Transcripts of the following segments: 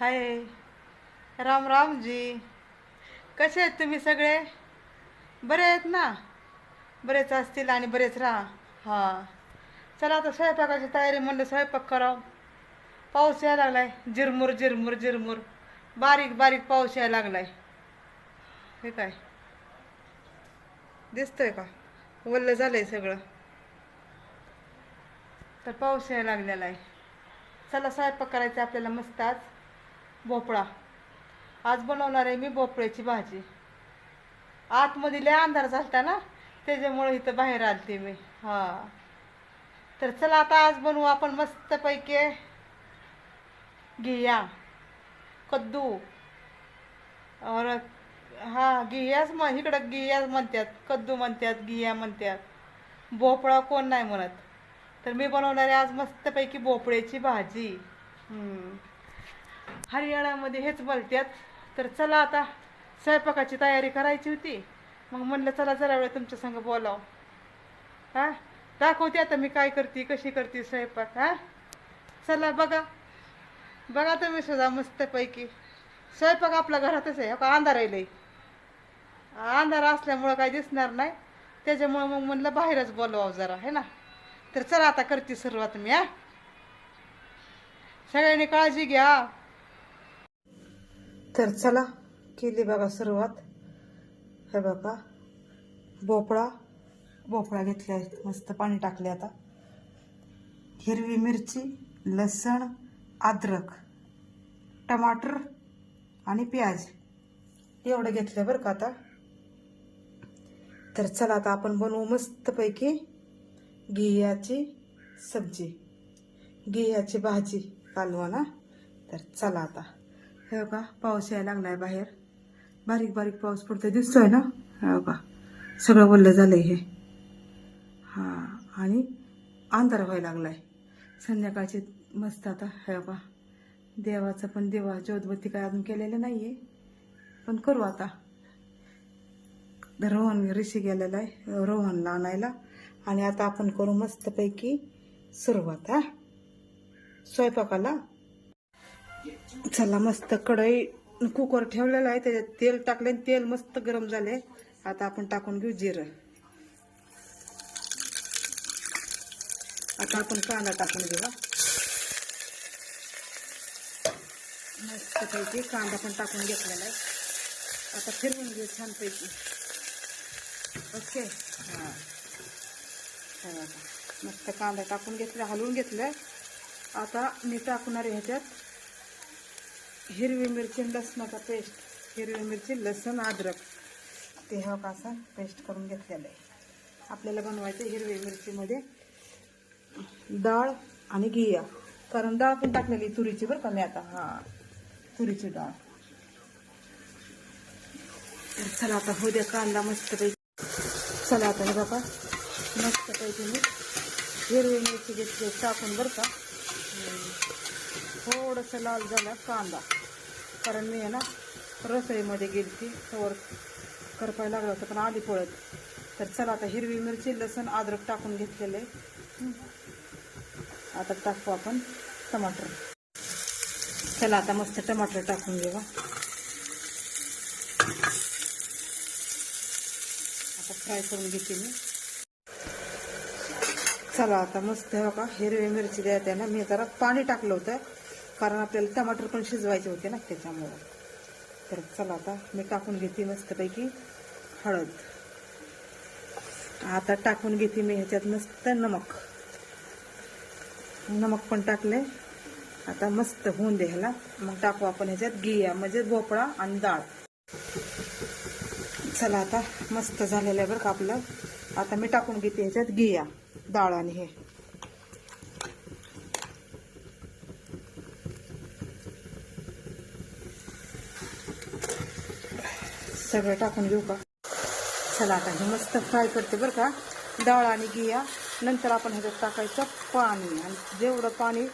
हाय. राम रामजी कसे आहेत तुम्ही सगळे? बरे आहेत ना? बरेच असतील आणि बरेच राहा. हां. चला आता स्वयंपाकाची तयारी म्हणलं स्वयंपाक करावं. पाऊस यायला लागलाय. जिरमुर जिरमुर जिरमुर बारीक बारीक पाऊस यायला लागलाय. हे काय? दिसतंय का? वल्ल झालंय सगळं. तर पाऊस यायला लागलेला आहे. चला स्वयंपाक करायचा आपल्याला मस्त आज. भोपळा. आज बनवणार आहे मी भोपळ्याची भाजी. आतमध्ये लय अंधार झालता ना त्याच्यामुळे इथं बाहेर आलते मी. हां. तर चला आता आज बनवू आपण मस्तपैकी घिया कद्दू. और हा घियाच म्हण इकडं गियाच म्हणतात कद्दू म्हणतात घिया म्हणतात. भोपळा कोण नाही म्हणत. तर मी बनवणार आहे आज मस्तपैकी भोपळ्याची भाजी. हम्म. हरियाणामध्ये हेच बोलतात तर चला आता स्वयंपाकाची तयारी करायची होती. मग म्हणलं चला जरा वेळ तुमच्या संग बोलाव. हा? दाखवते आता मी काय करते कशी करते स्वयंपाक हा? चला बघा. बघा तुम्ही सुद्धा मस्तपैकी. स्वयंपाक आपल्या घरातच आहे हो का अंधार आहे लई? अंधार असल्यामुळं काही दिसणार नाही. त्याच्यामुळं मग म्हणलं बाहेरच बोलवावं जरा है ना? तर चला आता करते सुरुवात मी हा? सगळ्यांनी काळजी घ्या. तर चला केली बघा सुरुवात. हे बघा भोपळा. भोपळा घेतला मस्त पाणी टाकले आता. हिरवी मिरची लसण अद्रक टमाटर आणि प्याज. एवढं घेतलं बरं का आता? तर चला आता आपण बनवू मस्तपैकी घियाची सब्जी. घियाची भाजी कालवा ना? तर चला आता. हे का पाऊस यायला लागलाय बाहेर. बारीक बारीक पाऊस पडतोय दिसतोय ना? हे का सगळं वल्ल झालंय हे. हां आणि अंधार व्हायला लागलाय. संध्याकाळची मस्त आता हे का देवाचं पण देवा ज्योतबत्ती काय अजून केलेलं नाहीये. पण करू आता. रोहन ऋषी गेलेला आहे रोहनला आणायला. आणि आता आपण करू मस्तपैकी सुरुवात हा. स्वयंपाकाला चला मस्त कढई कुकर ठेवलेला आहे त्याच्यात तेल टाकले आणि तेल मस्त गरम झाले आता आपण टाकून घेऊ जिरं. आता आपण कांदा टाकून घेऊ मस्त पैकी कांदा पण टाकून घेतलेला आहे. आता फिरवून घेऊ छानपैकी. ओके? हां. मस्त कांदा टाकून घेतला हलवून घेतलं. आता मी टाकणार आहे ह्याच्यात हिरवी मिरची लसणाचा पेस्ट हिरवी मिरची लसण अद्रक. ते हा कासा पेस्ट करून घेतलेलं आहे. आपल्याला बनवायचं हिरवी मिरचीमध्ये डाळ आणि घिया कारण डाळ पण टाकलेली तुरीची बरं का मी आता. हां तुरीची डाळ. चला आता हो द्या कांदा मस्तपैकी. चला आता हे बाबा मस्तपैकी मी हिरवी मिरची घेतली टाकून बरं का. थोडंसं लाल झाला कांदा. कारण मी आहे ना रसोईमध्ये गेली ती तवर करपायला लागलं होतं पण आधी पळत. तर चला आता हिरवी मिरची लसण अद्रक टाकून घेतलेलं. आहे आता टाकू आपण टमाटर. चला आता मस्त टमाटर टाकून घेऊ. आता फ्राय करून घेते मी. चला आता मस्त हो का हिरवी मिरची द्यायला ना मी जरा पाणी टाकलं होतं. कारण आपल्याला टमाटर पण शिजवायचे होते ना त्याच्यामुळं. तर चला आता मी टाकून घेते मस्तपैकी हळद. आता टाकून घेते मी ह्याच्यात मस्त नमक. नमक पण टाकले आता मस्त होऊन दे ह्याला. मग टाकू आपण ह्याच्यात गिया म्हणजे भोपळा आणि डाळ. चला आता मस्त झालेलं आहे बरं का आपलं. आता मी टाकून घेते ह्याच्यात गिया डाळ आणि हे. सगळं टाकून घेऊ का? चला आता हे मस्त फ्राय करते बरं का. डाळ आणि घिया. नंतर आपण ह्याच्यात टाकायचं पाणी. आणि जेवढं पाणी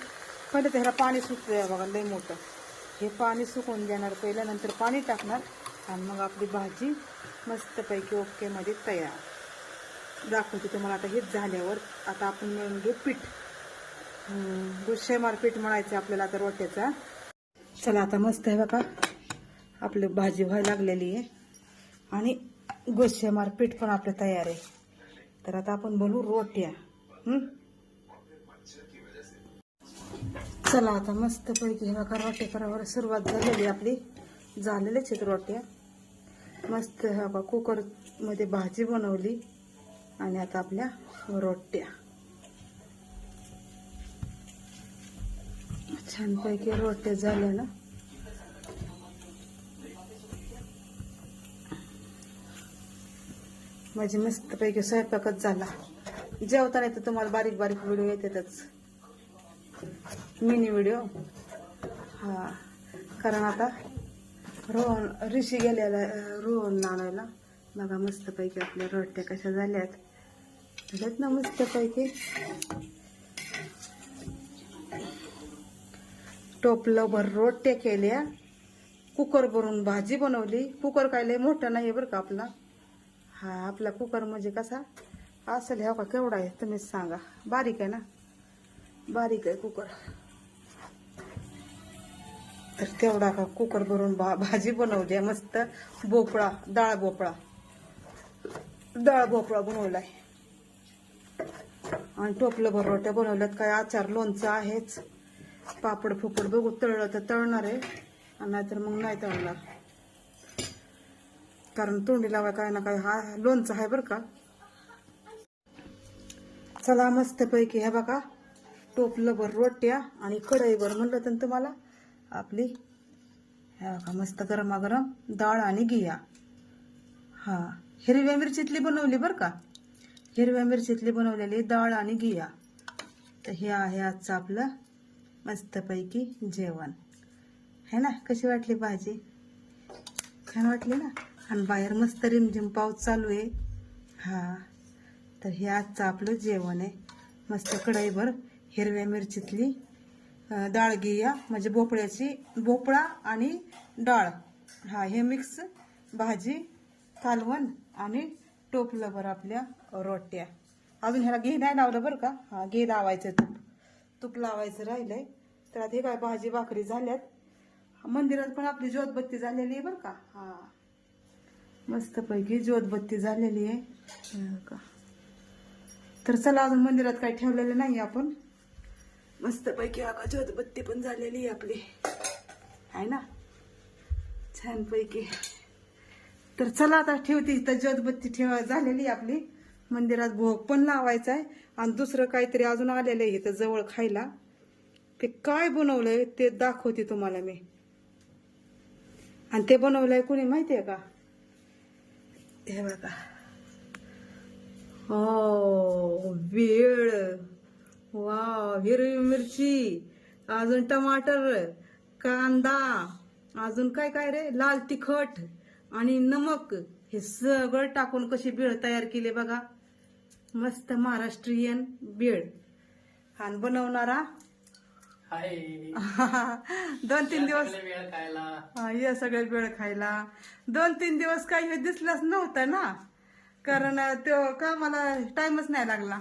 पहिले तर ह्याला पाणी सुटतंय बघा लय मोठं. हे पाणी सुकून देणार पहिलं नंतर पाणी टाकणार. आणि मग आपली भाजी मस्तपैकी ओकेमध्ये तयार. दाखवते तुम्हाला आता हेच झाल्यावर आता आपण मिळून घेऊ पीठ. गुस्सेमार पीठ म्हणायचं आपल्याला आता रोट्याचा. चला आता मस्त आहे बघा. आपली भाजी व्हायला लागलेली आहे. आणि गोष्टीमार पीठ पण आपलं तयार आहे. तर आता आपण बनवू रोट्या. चला आता मस्त पैकी हे बघा रोट्या करावर सुरुवात झालेली आपली. झालेल्याच आहेत रोट्या. मस्त हे बा कुकरमध्ये भाजी बनवली आणि आता आपल्या रोट्या. छानपैकी रोट्या झाल्या ना. माझी मस्तपैकी स्वयंपाकच झाला. जेवताना तर तुम्हाला बारीक बारीक व्हिडिओ येतातच. मिनी व्हिडिओ हा. कारण आता रोहन ऋषी गेलेला रोहन आणायला बघा मस्तपैकी आपल्या रोट्या कशा झाल्यात. झाल्यात ना मस्तपैकी. टोपलं भर रोट्या केल्या. कुकर भरून भाजी बनवली. कुकर काय लय मोठा नाही बरं का आपला. हा आपला कुकर म्हणजे कसा? असेल ह्या का केवढा आहे तुम्हीच सांगा. बारीक आहे ना? बारीक आहे कुकर. तर तेवढा का कुकर भरून भा भाजी बनवली आहे मस्त. भोपळा डाळ भोपळा. डाळ भोपळा बनवलाय. आणि टोपलं भरवट्या बनवल्यात. काय आचार लोणचं आहेच. पापड फुपड बघू तळलं तर तळणार आहे. आणि नाहीतर मग नाही तळणार. कारण तोंडी लावा काय ना काय हा लोणचं आहे बरं का. चला मस्त पैकी बघा टोपलं भर रोट्या आणि कढईभर म्हणलं तर तुम्हाला आपली ह्या बघा मस्त गरमागरम डाळ आणि गिया हा हिरव्या मिरचीतली बनवली बरं का. हिरव्या मिरचीतली बनवलेली डाळ आणि गिया तर हे आहे आजचं आपलं मस्तपैकी जेवण. है ना कशी वाटली भाजी? छान वाटली ना? आणि बाहेर मस्त रिमझिम पाऊस चालू आहे. हा तर हे आजचं आपलं जेवण आहे. मस्त कढईभर हिरव्या मिरचीतली डाळगिया डाळ घेऊया. म्हणजे भोपळ्याची भोपळा आणि डाळ. हा हे मिक्स भाजी कालवण आणि टोपलंभर आपल्या रोट्या. अजून ह्याला घे नाही लावलं बरं का? हा घे लावायचं तूप. तूप लावायचं राहिलंय. तर आता हे काय भाजी भाकरी झाल्यात. मंदिरात पण आपली ज्योतबत्ती झालेली आहे बरं का? हा. मस्तपैकी ज्योतबत्ती झालेली आहे. का तर चला अजून मंदिरात काही ठेवलेलं नाही आपण. मस्तपैकी बघा ज्योतबत्ती पण झालेली आहे आपली. आहे ना? छानपैकी. तर चला आता ठेवते इथं ज्योतबत्ती ठेवा झालेली आहे आपली. मंदिरात भोग पण लावायचा आहे. आणि दुसरं काहीतरी अजून आलेलं आहे इथं जवळ खायला. ते काय बनवलंय ते दाखवते तुम्हाला मी. आणि ते बनवलंय कुणी माहितीये का? हे बघा. हो वेळ. वा हिरवी मिरची. अजून टमाटर कांदा अजून काय काय रे? लाल तिखट आणि नमक. हे सगळं टाकून कशी बेळ तयार केली बघा. मस्त महाराष्ट्रीयन बेळ. आणि बनवणारा हाय. दोन तीन दिवस. सगळे वेळ खायला. हा, या सगळे वेळ खायला. दोन तीन दिवस काही हे दिसलाच नव्हतं ना. कारण तो का मला टाइमच नाही लागला.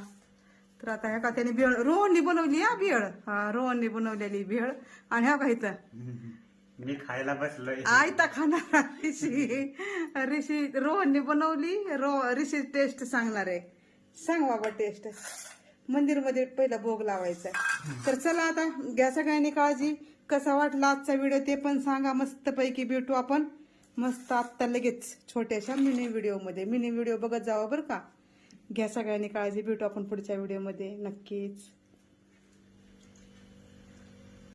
तर आता ह्या का त्याने भेळ रोहननी बनवली हा भेळ. हा रोहननी बनवलेली भेळ. आणि ह्या का इथं? मी खायला बसलोय. आयता खाणार ऋषी. ऋषी रोहननी बनवली. रो ऋषी टेस्ट सांगणार आहे. सांग बाबा टेस्ट मंदिरमध्ये पहिला भोग लावायचा आहे. तर चला आता घ्या सगळ्यांनी काळजी. कसा वाटला आजचा व्हिडिओ ते पण सांगा. मस्त पैकी भेटू आपण. मस्त आत्ता लगेच छोट्याशा मिनी व्हिडिओमध्ये. मिनी व्हिडिओ बघत जावा बरं का? घ्या सगळ्यांनी काळजी. भेटू आपण पुढच्या व्हिडिओमध्ये. नक्कीच.